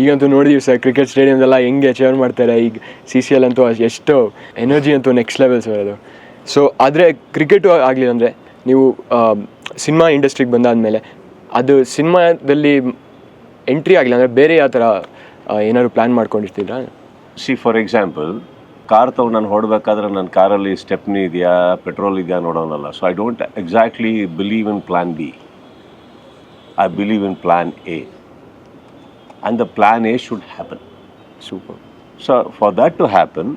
ಈಗಂತೂ ನೋಡಿದೀವಿ sir cricket ಸ್ಟೇಡಿಯಮ್ದೆಲ್ಲ ಹೆಂಗೆ ಚೇರ್ ಮಾಡ್ತಾರೆ, ಈಗ ಸಿ ಸಿ ಎಲ್ ಅಂತೂ ಎಷ್ಟು ಎನರ್ಜಿ ಅಂತೂ ನೆಕ್ಸ್ಟ್ ಲೆವೆಲ್ ಸರ್ ಅದು. ಸೊ ಆದರೆ ಕ್ರಿಕೆಟು ಆಗಲಿಲ್ಲ ಅಂದರೆ ನೀವು ಸಿನಿಮಾ ಇಂಡಸ್ಟ್ರಿಗೆ ಬಂದಾದಮೇಲೆ ಅದು ಸಿನಿಮಾದಲ್ಲಿ ಎಂಟ್ರಿ ಆಗಿಲ್ಲ ಅಂದರೆ ಬೇರೆ ಯಾವ ಥರ ಏನಾದ್ರು ಪ್ಲ್ಯಾನ್ ಮಾಡ್ಕೊಂಡಿರ್ತೀರಾ? ಸಿ ಫಾರ್ ಎಕ್ಸಾಂಪಲ್ ಕಾರ್ ತಗೊಂಡು ನಾನು ಹೊಡಬೇಕಾದ್ರೆ ನನ್ನ ಕಾರಲ್ಲಿ ಸ್ಟೆಪ್ನಿ ಇದೆಯಾ ಪೆಟ್ರೋಲ್ ಇದೆಯಾ ನೋಡೋನಲ್ಲ. So I don't exactly believe in plan B I believe in plan A and the plan A should happen super so for that to happen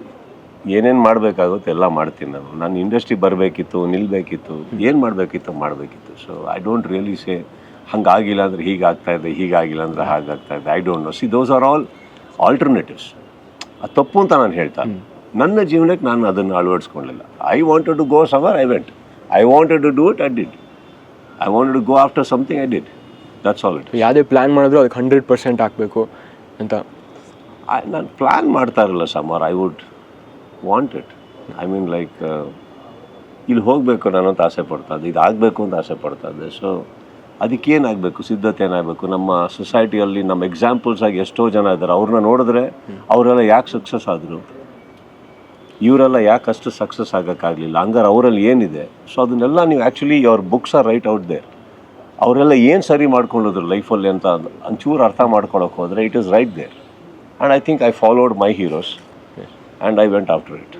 ಏನೇನು ಮಾಡಬೇಕಾಗುತ್ತೆ ಎಲ್ಲ ಮಾಡ್ತೀನಿ ನಾನು. ನಾನು ಇಂಡಸ್ಟ್ರಿ ಬರಬೇಕಿತ್ತು ನಿಲ್ಲಬೇಕಿತ್ತು ಏನು ಮಾಡಬೇಕಿತ್ತು ಮಾಡಬೇಕಿತ್ತು. So I don't really say ಹಂಗಾಗಿಲ್ಲ ಅಂದರೆ ಹೀಗಾಗ್ತಾ ಇದೆ ಹೀಗಾಗಿಲ್ಲ ಅಂದರೆ ಹಾಗಾಗ್ತಾ ಇದೆ. I don't know see those are all alternatives ಅದು ತಪ್ಪು ಅಂತ ನಾನು ಹೇಳ್ತಾ ನನ್ನ ಜೀವನಕ್ಕೆ ನಾನು ಅದನ್ನು ಅಳವಡಿಸ್ಕೊಳ್ಳಿಲ್ಲ I wanted to go summer I went I wanted to do it I did I wanted to go after something I did that's all it ಯಾವುದೇ ಪ್ಲ್ಯಾನ್ ಮಾಡಿದ್ರು ಅದಕ್ಕೆ ಹಂಡ್ರೆಡ್ ಪರ್ಸೆಂಟ್ ಹಾಕಬೇಕು ಅಂತ. ನಾನು ಪ್ಲ್ಯಾನ್ ಮಾಡ್ತಾ ಇರಲ್ಲ summer. I would want it I mean like ಇಲ್ಲಿ ಹೋಗಬೇಕು ನಾನು ಅಂತ ಆಸೆ ಪಡ್ತಾ ಇದ್ದೆ. ಇದು ಆಗಬೇಕು ಅಂತ ಆಸೆ ಪಡ್ತಾ ಇದ್ದೆ. ಸೊ ಅದಕ್ಕೇನಾಗಬೇಕು ಸಿದ್ಧತೆ ಏನಾಗಬೇಕು ನಮ್ಮ ಸೊಸೈಟಿಯಲ್ಲಿ ನಮ್ಮ ಎಕ್ಸಾಂಪಲ್ಸ್ ಆಗಿ ಎಷ್ಟೋ ಜನ ಇದ್ದಾರೆ. ಅವ್ರನ್ನ ನೋಡಿದ್ರೆ ಅವರೆಲ್ಲ ಯಾಕೆ ಸಕ್ಸಸ್ ಆದರು? ಇವರೆಲ್ಲ ಯಾಕೆ ಅಷ್ಟು ಸಕ್ಸಸ್ ಆಗೋಕ್ಕಾಗಲಿಲ್ಲ? ಹಂಗಾರೆ ಅವರಲ್ಲಿ ಏನಿದೆ? ಸೊ ಅದನ್ನೆಲ್ಲ ನೀವು ಆ್ಯಕ್ಚುಲಿ ಅವ್ರ books are right out there ಅವರೆಲ್ಲ ಏನು ಸರಿ ಮಾಡ್ಕೊಂಡಿದ್ರು ಲೈಫಲ್ಲಿ ಅಂತ ಒಂಚೂರು ಅರ್ಥ ಮಾಡ್ಕೊಳಕ್ಕೆ ಹೋದರೆ it is right there and I think I followed my heroes and I went after it